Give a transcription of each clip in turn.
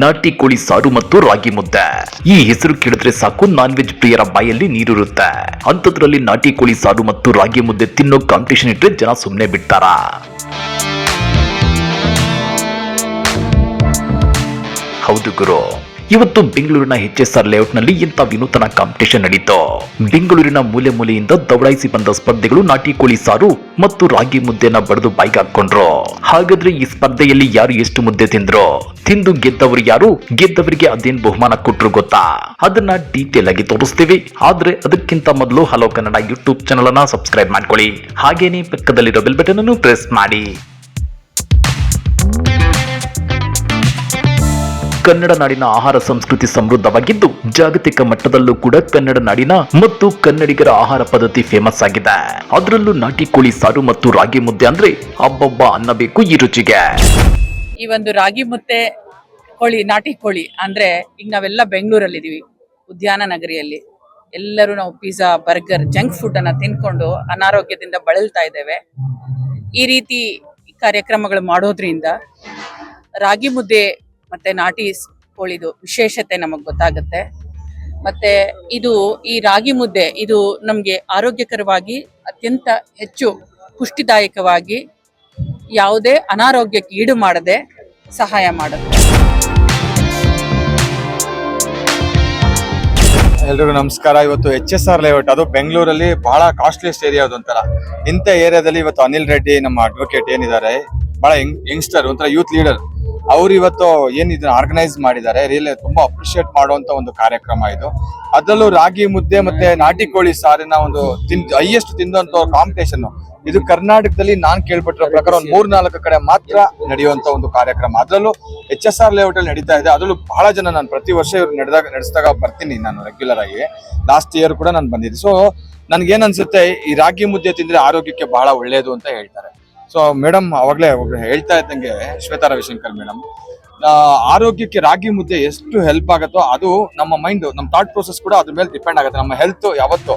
ನಾಟಿ ಕೋಳಿ ಸಾರು ಮತ್ತು ರಾಗಿ ಮುದ್ದೆ. ಈ ಹೆಸರು ಕೇಳಿದ್ರೆ ಸಾಕು ನಾನ್ ವೆಜ್ ಪ್ರಿಯರ ಬಾಯಲ್ಲಿ ನೀರಿರುತ್ತೆ. ಅಂಥದ್ರಲ್ಲಿ ನಾಟಿ ಕೋಳಿ ಸಾರು ಮತ್ತು ರಾಗಿ ಮುದ್ದೆ ತಿನ್ನೋ ಕಾಂಪಿಟೇಷನ್ ಇಟ್ಟರೆ ಜನ ಸುಮ್ಮನೆ ಬಿಡ್ತಾರಾ? ಹೌದು ಗುರು. ಇವತ್ತು ಬೆಂಗಳೂರಿನ ಎಚ್ ಎಸ್ ಆರ್ ಲೇಔಟ್ನಲ್ಲಿ ಇಂಥ ವಿನೂತನ ಕಾಂಪಿಟೇಷನ್ ನಡೀತು. ಬೆಂಗಳೂರಿನ ಮೂಲೆ ಮೂಲೆಯಿಂದ ದೌಡಾಯಿಸಿ ಬಂದ ಸ್ಪರ್ಧೆಗಳು ನಾಟಿ ಕೋಳಿ ಸಾರು ಮತ್ತು ರಾಗಿ ಮುದ್ದೆನ ಬಡಿದು ಬಾಯ್ಗೆ ಹಾಕೊಂಡ್ರು ಹಾಗಾದ್ರೆ ಈ ಸ್ಪರ್ಧೆಯಲ್ಲಿ ಯಾರು ಎಷ್ಟು ಮುದ್ದೆ ತಿಂದ್ರು? ತಿಂದು ಗೆದ್ದವರು ಯಾರು? ಗೆದ್ದವರಿಗೆ ಅದೇನ್ ಬಹುಮಾನ ಕೊಟ್ರು ಗೊತ್ತಾ? ಅದನ್ನ ಡೀಟೇಲ್ ಆಗಿ ತೋರಿಸ್ತೀವಿ. ಆದ್ರೆ ಅದಕ್ಕಿಂತ ಮೊದಲು ಹಲೋ ಕನ್ನಡ ಯೂಟ್ಯೂಬ್ ಚಾನಲ್ ಅನ್ನ ಸಬ್ಸ್ಕ್ರೈಬ್ ಮಾಡ್ಕೊಳ್ಳಿ. ಹಾಗೇನೆ ಪಕ್ಕದಲ್ಲಿರೋ ಬೆಲ್ ಬಟನ್ ಅನ್ನು ಪ್ರೆಸ್ ಮಾಡಿ. ಕನ್ನಡ ನಾಡಿನ ಆಹಾರ ಸಂಸ್ಕೃತಿ ಸಮೃದ್ಧವಾಗಿದ್ದು, ಜಾಗತಿಕ ಮಟ್ಟದಲ್ಲೂ ಕೂಡ ಕನ್ನಡ ನಾಡಿನ ಮತ್ತು ಕನ್ನಡಿಗರ ಆಹಾರ ಪದ್ಧತಿ ಫೇಮಸ್ ಆಗಿದೆ. ಅದರಲ್ಲೂ ನಾಟಿ ಕೋಳಿ ಸಾರು ಮತ್ತು ರಾಗಿ ಮುದ್ದೆ ಅಂದ್ರೆ ಅಬ್ಬಬ್ಬ ಅನ್ನಬೇಕು ಈ ರುಚಿಗೆ. ಈ ಒಂದು ರಾಗಿ ಮುದ್ದೆ ಕೋಳಿ, ನಾಟಿ ಕೋಳಿ ಅಂದ್ರೆ ಈಗ ನಾವೆಲ್ಲ ಬೆಂಗಳೂರಲ್ಲಿ ಇದೀವಿ ಉದ್ಯಾನ ನಗರಿಯಲ್ಲಿ. ಎಲ್ಲರೂ ನಾವು ಪಿಜ್ಜಾ ಬರ್ಗರ್ ಜಂಕ್ ಫುಡ್ ಅನ್ನ ತಿನ್ಕೊಂಡು ಅನಾರೋಗ್ಯದಿಂದ ಬಳಲ್ತಾ ಇದ್ದೇವೆ. ಈ ರೀತಿ ಕಾರ್ಯಕ್ರಮಗಳು ಮಾಡೋದ್ರಿಂದ ರಾಗಿ ಮುದ್ದೆ ಮತ್ತೆ ನಾಟಿ ಕೋಳಿದು ವಿಶೇಷತೆ ನಮಗೆ ಗೊತ್ತಾಗುತ್ತೆ. ಮತ್ತೆ ಇದು ಈ ರಾಗಿ ಮುದ್ದೆ, ಇದು ನಮಗೆ ಆರೋಗ್ಯಕರವಾಗಿ ಅತ್ಯಂತ ಹೆಚ್ಚು ಪುಷ್ಟಿದಾಯಕವಾಗಿ ಯಾವುದೇ ಅನಾರೋಗ್ಯಕ್ಕೆ ಈಡು ಮಾಡದೆ ಸಹಾಯ ಮಾಡುತ್ತೆ. ಎಲ್ರಿಗೂ ನಮಸ್ಕಾರ. ಇವತ್ತು ಎಚ್ ಎಸ್ ಆರ್ ಲೇಔಟ್, ಅದು ಬೆಂಗಳೂರಲ್ಲಿ ಬಹಳ ಕಾಸ್ಟ್ಲಿಯಸ್ಟ್ ಏರಿಯಾ ಅದು ಒಂಥರ ಇಂಥ ಏರಿಯಾದಲ್ಲಿ ಇವತ್ತು ಅನಿಲ್ ರೆಡ್ಡಿ ನಮ್ಮ ಅಡ್ವೊಕೇಟ್ ಏನಿದ್ದಾರೆ, ಬಹಳ ಯಂಗ್ ಯಂಗ್ಸ್ಟರ್ ಒಂಥರ ಯೂತ್ ಲೀಡರ್ ಅವ್ರು ಇವತ್ತು ಏನ್ ಇದನ್ನ ಆರ್ಗನೈಸ್ ಮಾಡಿದ್ದಾರೆ ರಿಯಲ್ ತುಂಬಾ ಅಪ್ರಿಶಿಯೇಟ್ ಮಾಡುವಂತ ಒಂದು ಕಾರ್ಯಕ್ರಮ ಇದು. ಅದರಲ್ಲೂ ರಾಗಿ ಮುದ್ದೆ ಮತ್ತೆ ನಾಟಿ ಕೋಳಿ ಸಾರಿನ ಒಂದು ತಿನ್ ಹೈಯೆಸ್ಟ್ ತಿಂದಂತ ಕಾಂಪಿಟೇಷನ್ ಇದು ಕರ್ನಾಟಕದಲ್ಲಿ ನಾನ್ ಕೇಳ್ಪಟ್ಟಿರೋ ಪ್ರಕಾರ ಒಂದು ಮೂರ್ ನಾಲ್ಕು ಕಡೆ ಮಾತ್ರ ನಡೆಯುವಂತ ಒಂದು ಕಾರ್ಯಕ್ರಮ. ಅದರಲ್ಲೂ ಎಚ್ ಎಸ್ ಆರ್ ಲೇಔಟ್ ಅಲ್ಲಿ ನಡೀತಾ ಇದೆ. ಅದರಲ್ಲೂ ಬಹಳ ಜನ ನಾನು ಪ್ರತಿ ವರ್ಷ ಇವ್ರು ನಡೆದಾಗ, ನಡೆಸಿದಾಗ ಬರ್ತೀನಿ ನಾನು ರೆಗ್ಯುಲರ್ ಆಗಿ. ಲಾಸ್ಟ್ ಇಯರ್ ಕೂಡ ನಾನು ಬಂದಿದ್ದೆ. ಸೊ ನನ್ಗೇನ್ ಅನ್ಸುತ್ತೆ, ಈ ರಾಗಿ ಮುದ್ದೆ ತಿಂದ್ರೆ ಆರೋಗ್ಯಕ್ಕೆ ಬಹಳ ಒಳ್ಳೇದು ಅಂತ ಹೇಳ್ತಾರೆ. ಸೊ ಮೇಡಮ್ ಅವಾಗಲೇ ಹೇಳ್ತಾ ಇದ್ದಂಗೆ ಶ್ವೇತಾ ರವಿಶಂಕರ್ ಮೇಡಮ್ ಆರೋಗ್ಯಕ್ಕೆ ರಾಗಿ ಮುದ್ದೆ ಎಷ್ಟು ಹೆಲ್ಪ್ ಆಗುತ್ತೋ ಅದು ನಮ್ಮ ಮೈಂಡ್ ನಮ್ಮ ಥಾಟ್ ಪ್ರೊಸೆಸ್ ಕೂಡ ಅದ್ರ ಮೇಲೆ ಡಿಪೆಂಡ್ ಆಗುತ್ತೆ. ನಮ್ಮ ಹೆಲ್ತ್ ಯಾವತ್ತು.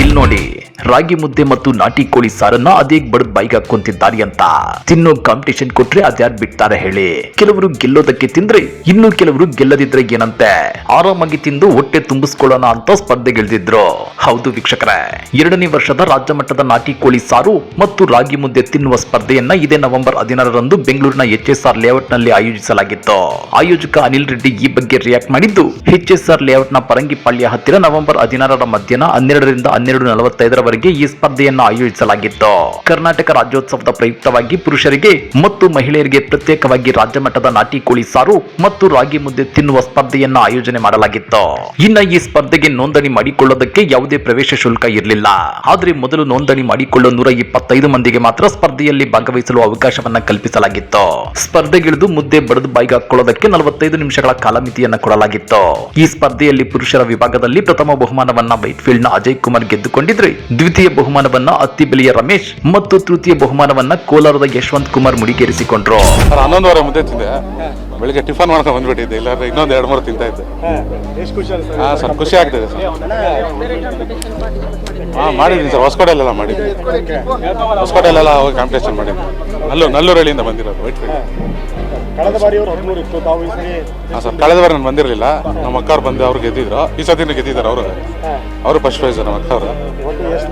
ಇಲ್ಲಿ ನೋಡಿ, ರಾಗಿ ಮುದ್ದೆ ಮತ್ತು ನಾಟಿ ಕೋಳಿ ಸಾರನ್ನ ಅದೇ ಬಡದ್ ಬೈಕ್ ಹಾಕೊಂತಿದ್ದಾರೆ ಅಂತ. ತಿನ್ನೋ ಕಾಂಪಿಟೇಷನ್ ಕೊಟ್ರೆ ಅದ್ಯಾರು ಬಿಡ್ತಾರೆ ಹೇಳಿ. ಕೆಲವರು ಗೆಲ್ಲೋದಕ್ಕೆ ತಿಂದ್ರೆ ಇನ್ನು ಕೆಲವರು ಗೆಲ್ಲದಿದ್ರೆ ಏನಂತೆ? ಆರಾಮಾಗಿ ತಿಂದು ಹೊಟ್ಟೆ ತುಂಬಿಸ್ಕೊಳ್ಳೋಣ ಅಂತ ಸ್ಪರ್ಧೆಗೆಳ್ದಿದ್ರು. ಹೌದು ವೀಕ್ಷಕರೇ, ಎರಡನೇ ವರ್ಷದ ರಾಜ್ಯ ಮಟ್ಟದ ನಾಟಿ ಕೋಳಿ ಸಾರು ಮತ್ತು ರಾಗಿ ಮುದ್ದೆ ತಿನ್ನುವ ಸ್ಪರ್ಧೆಯನ್ನ ಇದೇ ನವೆಂಬರ್ ಹದಿನಾರರಂದು ಬೆಂಗಳೂರಿನ ಎಚ್ ಎಸ್ ಆರ್ ಲೇಔಟ್ನಲ್ಲಿ ಆಯೋಜಿಸಲಾಗಿತ್ತು. ಆಯೋಜಕ ಅನಿಲ್ ರೆಡ್ಡಿ ಈ ಬಗ್ಗೆ ರಿಯಾಕ್ಟ್ ಮಾಡಿದ್ದು, ಎಚ್ ಎಸ್ ಆರ್ ಲೇಔಟ್ನ ಪರಂಗಿಪಾಳ್ಯ ಹತ್ತಿರ ನವೆಂಬರ್ ಹದಿನಾರರ ಮಧ್ಯಾಹ್ನ ಹನ್ನೆರಡರಿಂದ ಹನ್ನೆರಡು ನಲವತ್ತೈದರವರೆಗೆ ಈ ಸ್ಪರ್ಧೆಯನ್ನು ಆಯೋಜಿಸಲಾಗಿತ್ತು. ಕರ್ನಾಟಕ ರಾಜ್ಯೋತ್ಸವದ ಪ್ರಯುಕ್ತವಾಗಿ ಪುರುಷರಿಗೆ ಮತ್ತು ಮಹಿಳೆಯರಿಗೆ ಪ್ರತ್ಯೇಕವಾಗಿ ರಾಜ್ಯ ಮಟ್ಟದ ನಾಟಿ ಕೋಳಿ ಸಾರು ಮತ್ತು ರಾಗಿ ಮುದ್ದೆ ತಿನ್ನುವ ಸ್ಪರ್ಧೆಯನ್ನ ಆಯೋಜನೆ ಮಾಡಲಾಗಿತ್ತು. ಇನ್ನ ಈ ಸ್ಪರ್ಧೆಗೆ ನೋಂದಣಿ ಮಾಡಿಕೊಳ್ಳೋದಕ್ಕೆ ಯಾವುದೇ ಪ್ರವೇಶ ಶುಲ್ಕ ಇರಲಿಲ್ಲ. ಆದರೆ ಮೊದಲು ನೋಂದಣಿ ಮಾಡಿಕೊಳ್ಳೋ ನೂರ ಇಪ್ಪತ್ತೈದು ಮಂದಿಗೆ ಮಾತ್ರ ಸ್ಪರ್ಧೆಯಲ್ಲಿ ಭಾಗವಹಿಸಲು ಅವಕಾಶವನ್ನ ಕಲ್ಪಿಸಲಾಗಿತ್ತು. ಸ್ಪರ್ಧೆಗಿಳಿದು ಮುದ್ದೆ ಬಡದು ಬಾಯಿಗೆ ಹಾಕೊಳ್ಳೋದಕ್ಕೆ ನಲವತ್ತೈದು ನಿಮಿಷಗಳ ಕಾಲಮಿತಿಯನ್ನ ಕೊಡಲಾಗಿತ್ತು. ಈ ಸ್ಪರ್ಧೆಯಲ್ಲಿ ಪುರುಷರ ವಿಭಾಗದಲ್ಲಿ ಪ್ರಥಮ ಬಹುಮಾನವನ್ನ ವೈಟ್ ಫೀಲ್ಡ್ನ ಅಜಯ್ ಕುಮಾರ್ ಗೆದ್ದುಕೊಂಡಿದ್ರೆ ದ್ವಿತೀಯ ಬಹುಮಾನವನ್ನ ಅತ್ತಿಬೆಲೆಯ ರಮೇಶ್ ಮತ್ತು ತೃತೀಯ ಬಹುಮಾನವನ್ನ ಕೋಲಾರದ ಯಶವಂತ್ ಕುಮಾರ್ ಮುಡಿಗೇರಿಸಿಕೊಂಡ್ರು. ಹನ್ನೊಂದು ಹನ್ನೊಂದುವರೆ ಮುದ್ದೆ ಬೆಳಿಗ್ಗೆ ಟಿಫನ್ ಮಾಡ್ಕೊಂಡು ಬಂದ್ಬಿಟ್ಟಿದ್ದೆ ಇಲ್ಲಾಂದ್ರೆ ಇನ್ನೊಂದು ಎರಡು ಮೂರು ತಿಂತಾ ಇದ್ದೆ. ಎಷ್ಟು ಖುಷಿ ಅನ್ಸುತ್ತೆ ಹಾಂ ಸರ್ ಖುಷಿ ಆಗ್ತಿದೆ ಸರ್. ಹಾಂ ಮಾಡಿದ್ದೀನಿ ಸರ್ ಹೊಸಕೋಟೆಲೆಲ್ಲ ಮಾಡಿದ್ದೀನಿ. ಹೊಸಕೋಟೆಲೆಲ್ಲ ಹೋಗಿ ಕಾಂಪಿಟೇಷನ್ ಮಾಡಿದ್ದೀನಿ. ನಲ್ಲೂರು ನಲ್ಲೂರಳ್ಳಿಯಿಂದ ಬಂದಿರೋದು ವೈಟ್ ಫೀಲ್ಡ್ ಕಳೆದ ಬಾರಿ ಅವರು ಹದಿಮೂರು ಇತ್ತು ತಾವು ಈ ಸರಿ ಹಾಂ ಸರ್ ಕಳೆದ ಬಾರಿ ನಾನು ಬಂದಿರಲಿಲ್ಲ. ನಮ್ಮ ಅಕ್ಕವ್ರು ಬಂದು ಅವ್ರು ಗೆದ್ದಿದ್ರು. ಈ ಸತಿನೂ ಗೆದ್ದಿದ್ದಾರೆ ಅವರು. ಅವರು ಫಸ್ಟ್ ಪ್ರೈಸ್ ನಮ್ಮ ಅಕ್ಕವ್ರು.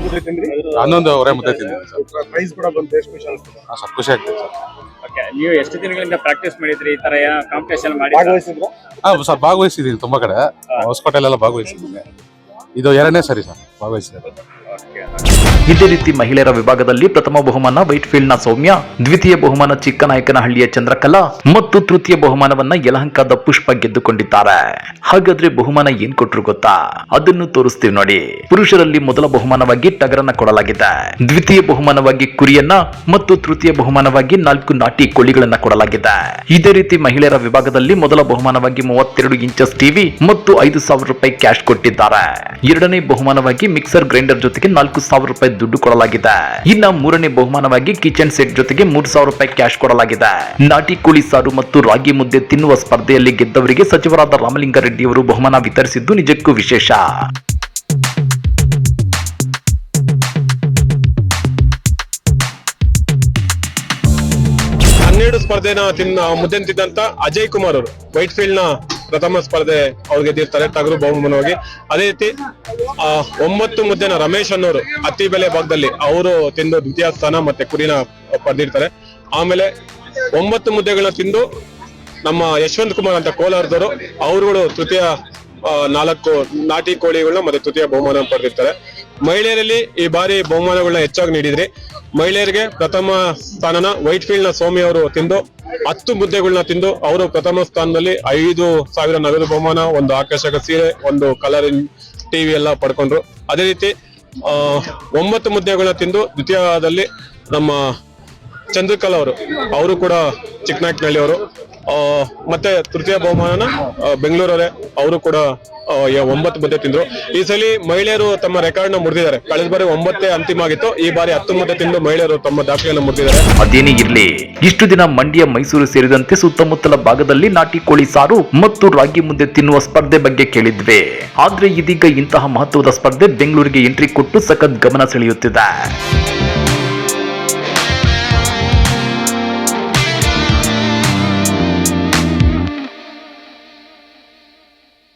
ಮುದ್ದೆ ತಿಂದ್ರಿ? ಹನ್ನೊಂದುವರೆ ಮುದ್ದೆ ತಿಂದಿದ್ದೀನಿ ಸರ್. ಪ್ರೈಸ್ ಕೂಡ ಬಂತು ಎಷ್ಟು ಖುಷಿ ಅನ್ಸುತ್ತೆ. ಹಾಂ ಸರ್ ಖುಷಿ ಆಗ್ತಿದೆ ಸರ್. ಓಕೆ ನೀವು ಎಷ್ಟು ದಿನಗಳಿಂದ ಪ್ರಾಕ್ಟೀಸ್ ಮಾಡಿದ್ರಿ? ಈ ತರ ಏನೋ ಕಾಂಪಿಟೇಷನ್ ಮಾಡಿ ಭಾಗವಹಿಸಿದ್ರ? ಹಾಂ ಸರ್ ಭಾಗವಹಿಸಿದ್ದೀನಿ ತುಂಬ ಕಡೆ. ಹೊಸಕೋಟೆಲೆಲ್ಲ ಭಾಗವಹಿಸಿದ್ದೀನಿ. ಇದು ಎರಡನೇ ಸರಿ ಸರ್ ಭಾಗವಹಿಸಿದ್ದೀನಿ ಇದೇ ರೀತಿ ಮಹಿಳೆಯರ ವಿಭಾಗದಲ್ಲಿ ಪ್ರಥಮ ಬಹುಮಾನ ವೈಟ್ ಫೀಲ್ಡ್ನ ಸೌಮ್ಯ, ದ್ವಿತೀಯ ಬಹುಮಾನ ಚಿಕ್ಕನಾಯಕನಹಳ್ಳಿಯ ಚಂದ್ರಕಲಾ ಮತ್ತು ತೃತೀಯ ಬಹುಮಾನವನ್ನ ಯಲಹಂಕದ ಪುಷ್ಪ ಗೆದ್ದುಕೊಂಡಿದ್ದಾರೆ. ಹಾಗಾದ್ರೆ ಬಹುಮಾನ ಏನ್ ಕೊಟ್ರು ಗೊತ್ತಾ? ಅದನ್ನು ತೋರಿಸ್ತೀವಿ ನೋಡಿ. ಪುರುಷರಲ್ಲಿ ಮೊದಲ ಬಹುಮಾನವಾಗಿ ಟಗರನ್ನ ಕೊಡಲಾಗಿದೆ. ದ್ವಿತೀಯ ಬಹುಮಾನವಾಗಿ ಕುರಿಯನ್ನ ಮತ್ತು ತೃತೀಯ ಬಹುಮಾನವಾಗಿ ನಾಲ್ಕು ನಾಟಿ ಕೋಳಿಗಳನ್ನ ಕೊಡಲಾಗಿದೆ. ಇದೇ ರೀತಿ ಮಹಿಳೆಯರ ವಿಭಾಗದಲ್ಲಿ ಮೊದಲ ಬಹುಮಾನವಾಗಿ ಮೂವತ್ತೆರಡು ಇಂಚಸ್ ಟಿವಿ ಮತ್ತು ಐದು ಸಾವಿರ ರೂಪಾಯಿ ಕ್ಯಾಶ್ ಕೊಟ್ಟಿದ್ದಾರೆ. ಎರಡನೇ ಬಹುಮಾನವಾಗಿ ಮಿಕ್ಸರ್ ಗ್ರೈಂಡರ್ ಜೊತೆಗೆ ನಾಲ್ಕು ಸಾವಿರ ರೂಪಾಯಿ ದುಡ್ಡು ಕೊಡಲಾಗಿದೆ. ಇನ್ನ ಮೂರನೇ ಬಹುಮಾನವಾಗಿ ಕಿಚನ್ ಸೆಟ್ ಜೊತೆಗೆ ಮೂರು ಸಾವಿರ ರೂಪಾಯಿ ಕ್ಯಾಶ್ ಕೊಡಲಾಗಿದೆ. ನಾಟಿ ಕೋಳಿ ಸಾರು ಮತ್ತು ರಾಗಿ ಮುದ್ದೆ ತಿನ್ನುವ ಸ್ಪರ್ಧೆಯಲ್ಲಿ ಗೆದ್ದವರಿಗೆ ಸಚಿವರಾದ ರಾಮಲಿಂಗಾರೆಡ್ಡಿ ಅವರು ಬಹುಮಾನ ವಿತರಿಸಿದ್ದು ನಿಜಕ್ಕೂ ವಿಶೇಷ. ಹನ್ನೆರಡು ಸ್ಪರ್ಧೆನ ತಿನ್ನ ಮುದ್ದೆ ತಿಂದಂತ ಅಜಯ್ ಕುಮಾರ್ ಅವರು ವೈಟ್ ಫೀಲ್ಡ್ನ ಪ್ರಥಮ ಸ್ಪರ್ಧೆ ಅವ್ರಿಗೆ ಗೆದ್ದಿರ್ತಾರೆ ಟಗರು ಬಹುಮಾನವಾಗಿ ಅದೇ ರೀತಿ ಒಂಬತ್ತು ಮುದ್ದೆನ ರಮೇಶ್ ಅನ್ನೋರು ಅತಿ ಬೆಲೆ ಭಾಗದಲ್ಲಿ ಅವರು ತಿಂದು ದ್ವಿತೀಯ ಸ್ಥಾನ ಮತ್ತೆ ಕುರಿನ ಪಡೆದಿರ್ತಾರೆ. ಆಮೇಲೆ ಒಂಬತ್ತು ಮುದ್ದೆಗಳನ್ನ ತಿಂದು ನಮ್ಮ ಯಶವಂತ್ ಕುಮಾರ್ ಅಂತ ಕೋಲಾರದವರು, ಅವರುಗಳು ತೃತೀಯ ನಾಲ್ಕು ನಾಟಿ ಕೋಳಿಗಳನ್ನ ಮತ್ತೆ ತೃತೀಯ ಬಹುಮಾನ ಪಡೆದಿರ್ತಾರೆ. ಮಹಿಳೆಯರಲ್ಲಿ ಈ ಬಾರಿ ಬಹುಮಾನಗಳನ್ನ ಹೆಚ್ಚಾಗಿ ನೀಡಿದ್ರಿ. ಮಹಿಳೆಯರಿಗೆ ಪ್ರಥಮ ಸ್ಥಾನನ ವೈಟ್ ಫೀಲ್ಡ್ನ ಸ್ವಾಮಿ ಅವರು ತಿಂದು, ಹತ್ತು ಮುದ್ದೆಗಳನ್ನ ತಿಂದು ಅವರು ಪ್ರಥಮ ಸ್ಥಾನದಲ್ಲಿ ಐದು ಸಾವಿರ ನಗದು ಬಹುಮಾನ, ಒಂದು ಆಕರ್ಷಕ ಸೀರೆ, ಒಂದು ಕಲರ್ ಟಿವಿ ಎಲ್ಲ ಪಡ್ಕೊಂಡ್ರು. ಅದೇ ರೀತಿ ಒಂಬತ್ತು ಮುದ್ದೆಗಳನ್ನ ತಿಂದು ದ್ವಿತೀಯದಲ್ಲಿ ನಮ್ಮ ಚಂದ್ರಕಲಾ ಅವರು ಅವರು ಕೂಡ ಚಿಕ್ಕನಾಯಕನಹಳ್ಳಿ ಅವರು ಮತ್ತೆ ತೃತೀಯ ಬಹುಮಾನ ಬೆಂಗಳೂರಲ್ಲೇ ಅವರು ಕೂಡ ಒಂಬತ್ತು ಮುದ್ದೆ ತಿಂದ್ರು. ಈ ಸಲ ಮಹಿಳೆಯರು ತಮ್ಮ ರೆಕಾರ್ಡ್ನ ಮುರಿದಿದ್ದಾರೆ. ಕಳೆದ ಬಾರಿ ಒಂಬತ್ತೇ ಅಂತಿಮ ಆಗಿತ್ತು. ಈ ಬಾರಿ ಹತ್ತು ಮುದ್ದೆ ತಿಂದು ಮಹಿಳೆಯರು ತಮ್ಮ ದಾಖಲೆಯನ್ನು ಮುರಿದಿದ್ದಾರೆ. ಅದೇನೇ ಇರ್ಲಿ, ಇಷ್ಟು ದಿನ ಮಂಡ್ಯ, ಮೈಸೂರು ಸೇರಿದಂತೆ ಸುತ್ತಮುತ್ತಲ ಭಾಗದಲ್ಲಿ ನಾಟಿ ಕೋಳಿ ಸಾರು ಮತ್ತು ರಾಗಿ ಮುದ್ದೆ ತಿನ್ನುವ ಸ್ಪರ್ಧೆ ಬಗ್ಗೆ ಕೇಳಿದ್ವಿ. ಆದ್ರೆ ಇದೀಗ ಇಂತಹ ಮಹತ್ವದ ಸ್ಪರ್ಧೆ ಬೆಂಗಳೂರಿಗೆ ಎಂಟ್ರಿ ಕೊಟ್ಟು ಸಖತ್ ಗಮನ ಸೆಳೆಯುತ್ತಿದೆ.